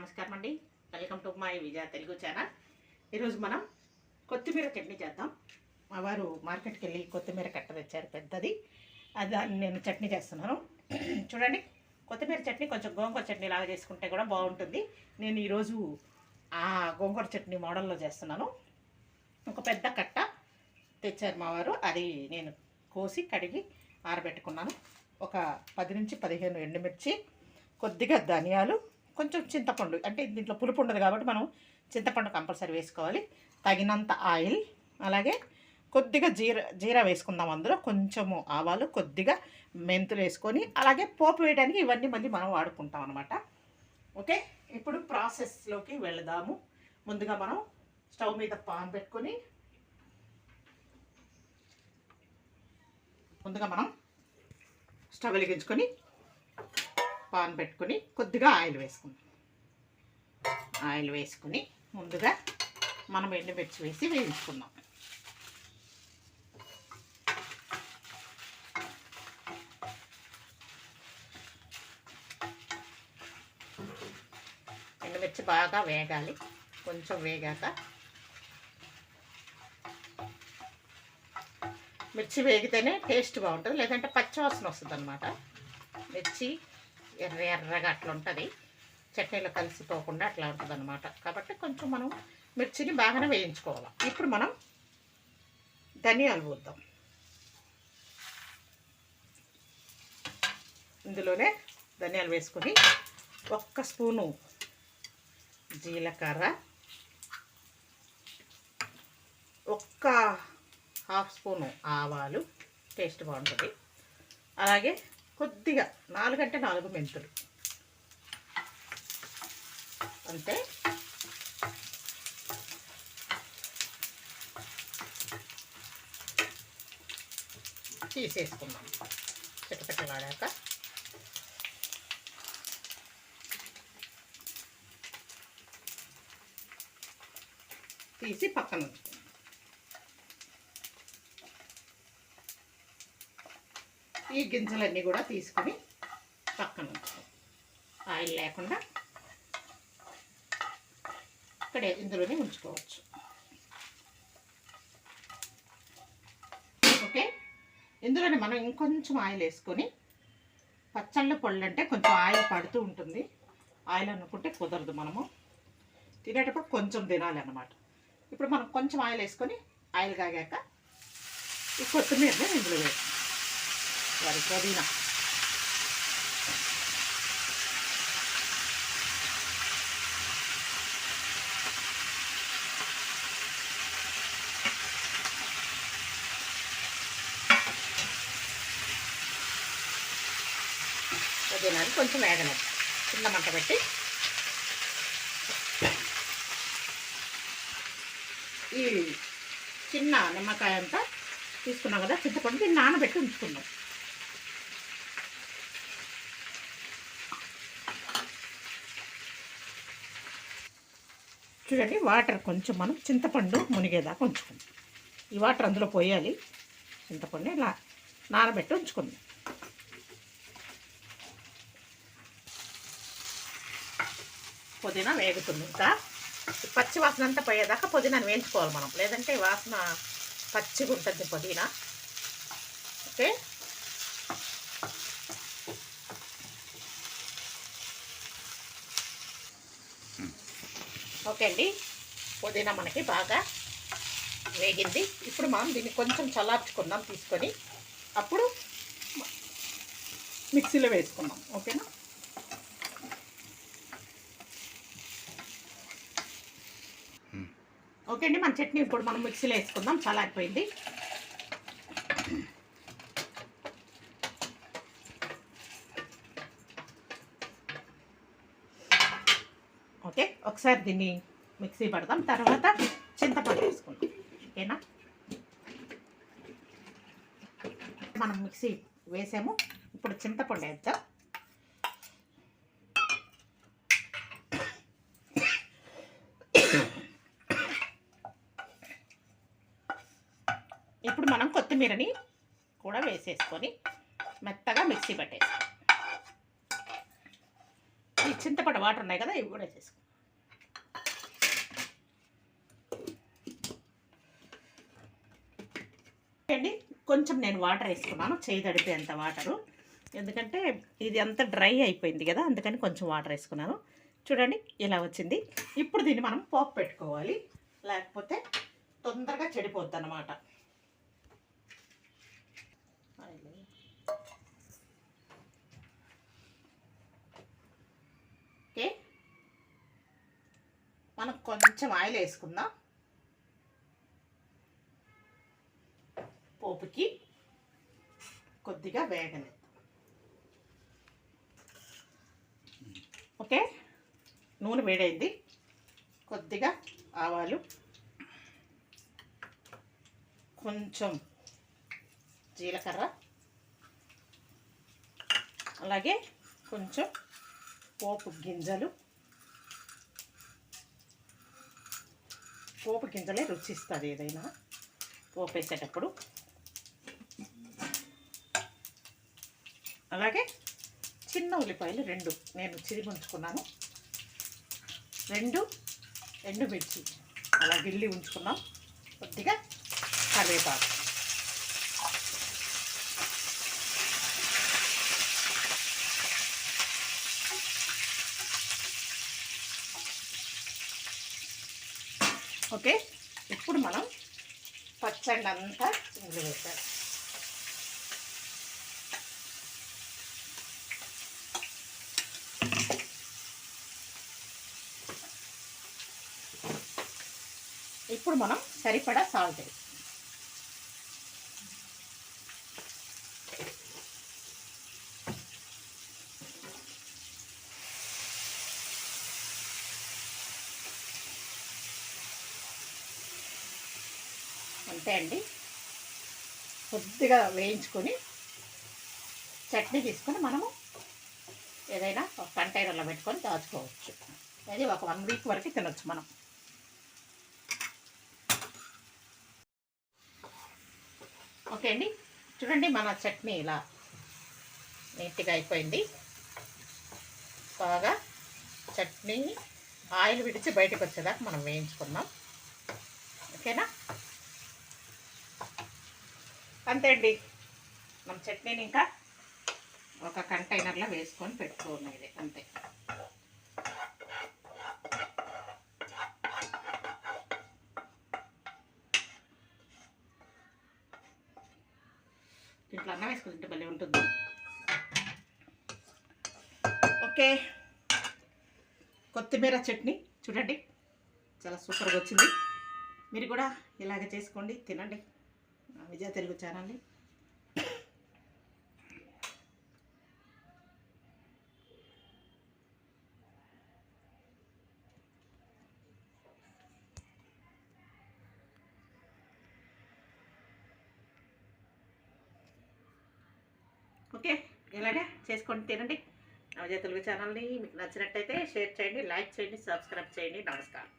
నమస్కారం అండి. Welcome to my Vijaya Telugu channel ఈరోజు మనం కొత్తిమీర చట్నీ చేద్దాం. మా వారు మార్కెట్కి వెళ్ళి కొత్తిమీర కట్ట తెచ్చారు పెద్దది. అది దాన్ని నేను చట్నీ చేస్తున్నాను. చూడండి కొత్తిమీర చట్నీ కొంచెం గోంగూర చట్నీ లాగా చేసుకుంటే కూడా బాగుంటుంది. నేను ఈరోజు ఆ గోంగూర చట్నీ మోడల్లో చేస్తున్నాను. ఒక పెద్ద కట్ట తెచ్చారు మా వారు. అది నేను కోసి కడిగి ఆరబెట్టుకున్నాను. ఒక పది నుంచి పదిహేను ఎండుమిర్చి కొద్దిగా ధనియాలు కొంచెం చింతపండు అంటే దీంట్లో పులుపు ఉండదు కాబట్టి మనం చింతపండు కంపల్సరీ వేసుకోవాలి. తగినంత ఆయిల్ అలాగే కొద్దిగా జీర జీరా వేసుకుందాం అందులో. కొంచెము ఆవాలు కొద్దిగా మెంతులు వేసుకొని అలాగే పోపు వేయడానికి ఇవన్నీ మళ్ళీ మనం వాడుకుంటాం అనమాట ఓకే? ఇప్పుడు ప్రాసెస్లోకి వెళదాము. ముందుగా మనం స్టవ్ మీద పాన్ పెట్టుకొని ముందుగా మనం స్టవ్ వెలిగించుకొని పాన్ పెట్టుకొని కొద్దిగా ఆయిల్ వేసుకుందాం. ఆయిల్ వేసుకుని ముందుగా మనం ఎండుమిర్చి వేసి వేయించుకుందాం. ఎండుమిర్చి బాగా వేగాలి. కొంచెం వేగాక మిర్చి వేగితేనే టేస్ట్ బాగుంటుంది. లేదంటే పచ్చివాసన వస్తుంది అనమాట మిర్చి ఎర్ర ఎర్రగా అట్లా ఉంటుంది. చట్నీలో కలిసిపోకుండా అట్లా ఉంటుంది అనమాట కాబట్టి కొంచెం మనం మిర్చిని బాగానే వేయించుకోవాలి. ఇప్పుడు మనం ధనియాలు పోద్దాం. ఇందులోనే ధనియాలు వేసుకొని ఒక్క స్పూను జీలకర్ర ఒక్క హాఫ్ స్పూను ఆవాలు టేస్ట్ బాగుంటుంది. అలాగే కొద్దిగా నాలుగంటే నాలుగు మెంతులు. అంతే. తీసేసుకుందాం. చిట్టపెట్టలాడాక తీసి పక్కన ఉంచుకుందాం. ఈ గింజలన్నీ కూడా తీసుకొని పక్కన ఆయిల్ లేకుండా ఇక్కడే ఇందులోనే ఉంచుకోవచ్చు. ఓకే? ఇందులోనే మనం ఇంకొంచెం ఆయిల్ వేసుకొని పచ్చళ్ళ పళ్ళు అంటే కొంచెం ఆయిల్ పడుతూ ఉంటుంది. ఆయిల్ అనుకుంటే కుదరదు మనము. తినేటప్పుడు కొంచెం తినాలి అన్నమాట ఇప్పుడు మనం కొంచెం ఆయిల్ వేసుకొని ఆయిల్ కాగాక ఈ కొత్తిమీరని ఇందులో వేస్తాం. వారి పుదీనా పుదీనాని కొంచెం వేగలేదు చిన్న మంట పెట్టి. ఈ చిన్న నిమ్మకాయ అంతా తీసుకున్నాం కదా చింతపండు దీన్ని నానబెట్టి ఉంచుకున్నాం. చూడండి వాటర్ కొంచెం మనం చింతపండు మునిగేదాకా ఉంచుకుందాం. ఈ వాటర్ అందులో పోయాలి. చింతపండు ఇలా నానబెట్టి ఉంచుకుందాం. పుదీనా వేగుతుంది. ఇంకా పచ్చి వాసన అంతా పోయేదాకా పుదీనాను వేయించుకోవాలి మనం. లేదంటే వాసన పచ్చిగా ఉంటుంది పుదీనా. ఓకే? ఓకే అండి. పుదీనా మనకి బాగా వేగింది. ఇప్పుడు మనం దీన్ని కొంచెం చల్లార్చుకుందాం తీసుకొని. అప్పుడు మిక్సీలో వేసుకుందాం. ఓకేనా? ఓకే అండి. మన చట్నీ ఇప్పుడు మనం మిక్సీలో వేసుకుందాం. చల్లారిపోయింది ఓకే ఒకసారి దీన్ని మిక్సీ పడదాం. తర్వాత చింతపండు వేసుకుందాం. ఓకేనా? మనం మిక్సీ వేసాము. ఇప్పుడు చింతపండు వేద్దాం. ఇప్పుడు మనం కొత్తిమీరని కూడా వేసేసుకొని మెత్తగా మిక్సీ పట్టేస్తాం ఈ చింతపండు వాటర్ ఉన్నాయి కదా ఇవి కూడా చేసుకో అండి. కొంచెం నేను వాటర్ వేసుకున్నాను చేయి తడిపేంత వాటరు. ఎందుకంటే ఇది అంతా డ్రై అయిపోయింది కదా అందుకని కొంచెం వాటర్ వేసుకున్నాను. చూడండి ఇలా వచ్చింది. ఇప్పుడు దీన్ని మనం పోపు పెట్టుకోవాలి. లేకపోతే తొందరగా చెడిపోద్ది అన్నమాట ఓకే. మనం కొంచెం ఆయిల్ వేసుకుందాం. పోపుకి కొద్దిగా వేగనే ఓకే? నూనె వేడైంది. కొద్దిగా ఆవాలు. కొంచెం జీలకర్ర. అలాగే కొంచెం పోపు గింజలు. పోపు గింజలే రుచిస్తుంది ఏదైనా. పోపు వేసేటప్పుడు. అలాగే చిన్న ఉల్లిపాయలు రెండు నేను చిరిగి ఉంచుకున్నాను రెండు ఎండుమిర్చి అలా గిల్లి ఉంచుకున్నాం. కొద్దిగా కరివేపాకు. ఓకే ఇప్పుడు మనం పచ్చడి అంతా ఇందులో వేసాం ఇప్పుడు మనం సరిపడా సాల్ట్ వేస్తాం అంతే అండి. కొద్దిగా వేయించుకొని చట్నీ తీసుకొని మనము ఏదైనా కంటైనర్లో పెట్టుకొని దాచుకోవచ్చు. అది ఒక వన్ వీక్ వరకు తినొచ్చు మనం. ఓకే అండి. చూడండి మన చట్నీ ఇలా నీట్గా అయిపోయింది. బాగా చట్నీ ఆయిల్ విడిచి బయటకు వచ్చేదాకా మనం వేయించుకుందాం. ఓకేనా? అంతే అండి. మన చట్నీని ఇంకా ఒక కంటైనర్లో వేసుకొని పెట్టుకున్నది అంతే. ఇంట్లో అన్నం వేసుకుని తింటే భలే ఉంటుంది. ఓకే. కొత్తిమీర చట్నీ చూడండి. చాలా సూపర్గా వచ్చింది. మీరు కూడా ఇలాగ చేసుకోండి తినండి. విజయ తెలుగు ఛానల్ని. ఓకే ఇలాగే చేసుకొని తినండి. నవజయ తెలుగు ఛానల్ని మీకు నచ్చినట్టయితే షేర్ చేయండి లైక్ చేయండి సబ్స్క్రైబ్ చేయండి. నమస్కారం.